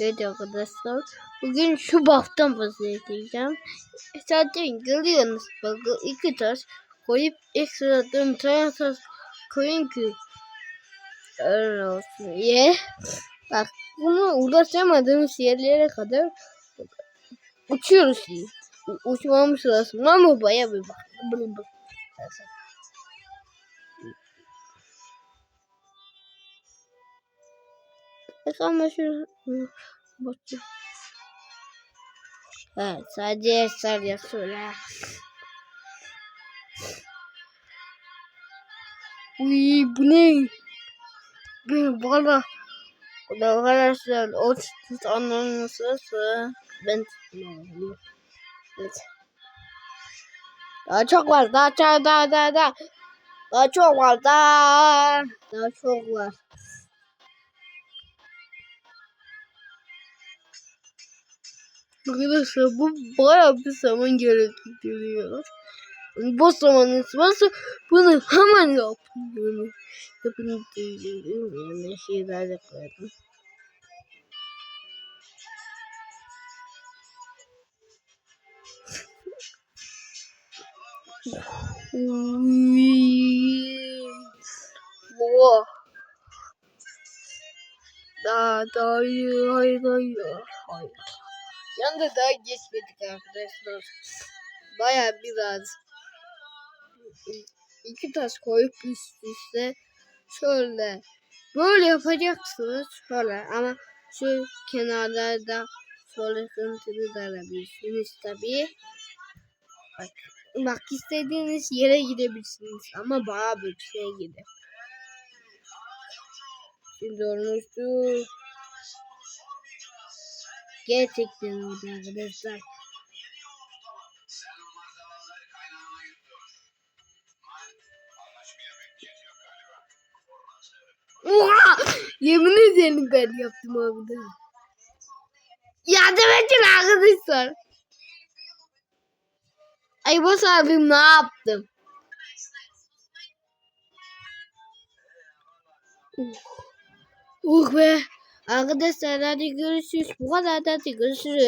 Evet arkadaşlar. Bugün şu baftan bahsedeceğim. Zaten görüyorsunuz bakın iki taş koyup ekstradan tane taş koyun ki öyle olsun diye. Bak bunu ulaşamadığımız yerlere kadar uçuyoruz diye. Uçmamız lazım ama baya bir bak. Bılı bılı. Bak ama. Evet sadece eser yazıyor. Uy bu ne? Bir bana arkadaşlar o tut anlamışsa ben tutmuyorum. Evet. Daha çok var. Daha daha daha daha. Daha çok var. Daha. Daha çok var. Arkadaşlar bu bayağı bir zaman gerektiriyor. Boş zamanınız varsa bunu hemen yapın. Yani yapın diyorum yani şeyler koyalım. Wow. Daha daha hayır hayır hayır. Yanında daha geçmedik arkadaşlar. Baya biraz iki taş koyup üst üste şöyle böyle yapacaksınız şöyle ama şu kenarlarda şöyle kırıntılı da alabilirsiniz tabii. Bak, bak istediğiniz yere gidebilirsiniz ama baya bir şey gidin. Şimdi olmuştu. Gerçekten oldu arkadaşlar. Oha! Yemin ederim ben yaptım abi. Yardım edin arkadaşlar. Ay boss abim ne yaptım? Uh. Uh be. Arkadaşlar hadi görüşürüz. Bu kadar da hadi görüşürüz.